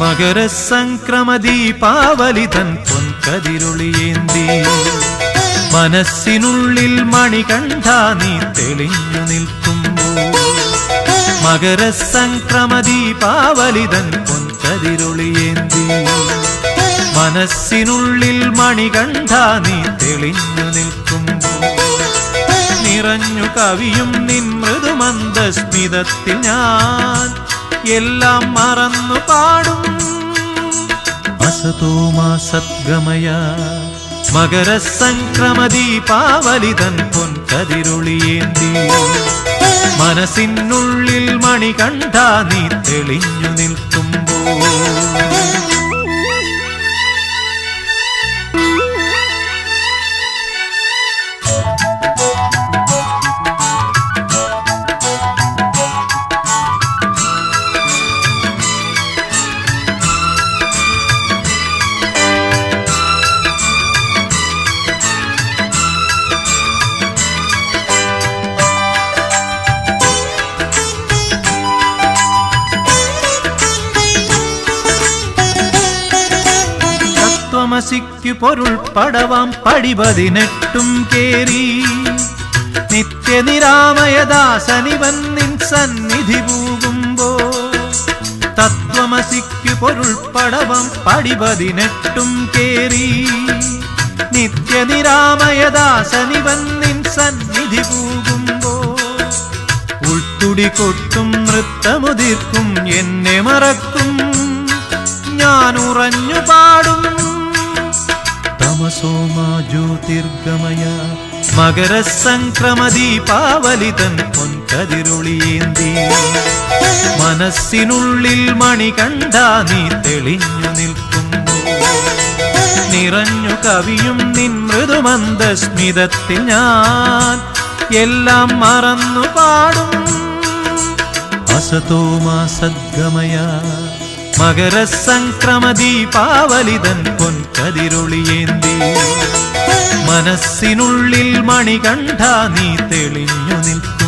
മകരസംക്രമ ദീപാവലിതൻ പൊൻകതിരുളിയേന്തി മനസ്സിനുള്ളിൽ മണി കണ്ട നീ തെളിഞ്ഞു നിൽക്കുമ്പോൾ. മകരസംക്രമ ദീപാവലിതൻ പൊൻകതിരുളിയേന്തി മനസ്സിനുള്ളിൽ മണി കണ്ട നീ തെളിഞ്ഞു നിൽക്കുമ്പോൾ. നിറഞ്ഞു കവിയും നിൻ മൃദുമന്ദസ്മിതത്തിൽ ഞാൻ എല്ലാം മറന്നു പാടും. അസതോമാ സദ്ഗമയ. മകരസംക്രമ ദീപാവലിതൻ പൊൻകതിരുളിയേന്തി. മനസ്സിനുള്ളിൽ മണി കണ്ട നീ തെളിഞ്ഞു നിൽക്കുമ്പോൾ. തത്വമസിക്കു പൊരുൾ പടവാം പടിപതിനെട്ടും കേറി. നിത്യനിരാമയദാസനിവൻ നിൻ സന്നിധി പൂകുമ്പോ തത്വമസിക്കു പൊരുൾ പടവാം പടിപതിനെട്ടും കേറി. നിത്യനിരാമയദാസനിവൻ നിൻ സന്നിധി പൂകുമ്പോ ഉൾത്തുടി കൊട്ടും നൃത്തമുതിർക്കും എന്നെ മറക്കും. ഞാൻ പാടും തമസോമാ ജ്യോതിർഗമയ മകരസംക്രമ ദീപാവലിതൻ പൊൻകതിരുളിയേന്തി. മനസ്സിനുള്ളിൽ മണി കണ്ടാ നീ തെളിഞ്ഞു നിൽക്കുന്നു. നിറഞ്ഞു കവിയും നിൻ മൃദുമന്ദസ്മിതത്തിൽ ഞാൻ എല്ലാം മറന്നു പാടും. അസതോമാ സദ്ഗമയ മകരസംക്രമ ദീപാവലിതൻ പൊൻകതിരൊളിയേന്തി. മനസ്സിനുള്ളിൽ മണികണ്ഠ നീ തെളിഞ്ഞു നിൽക്കും.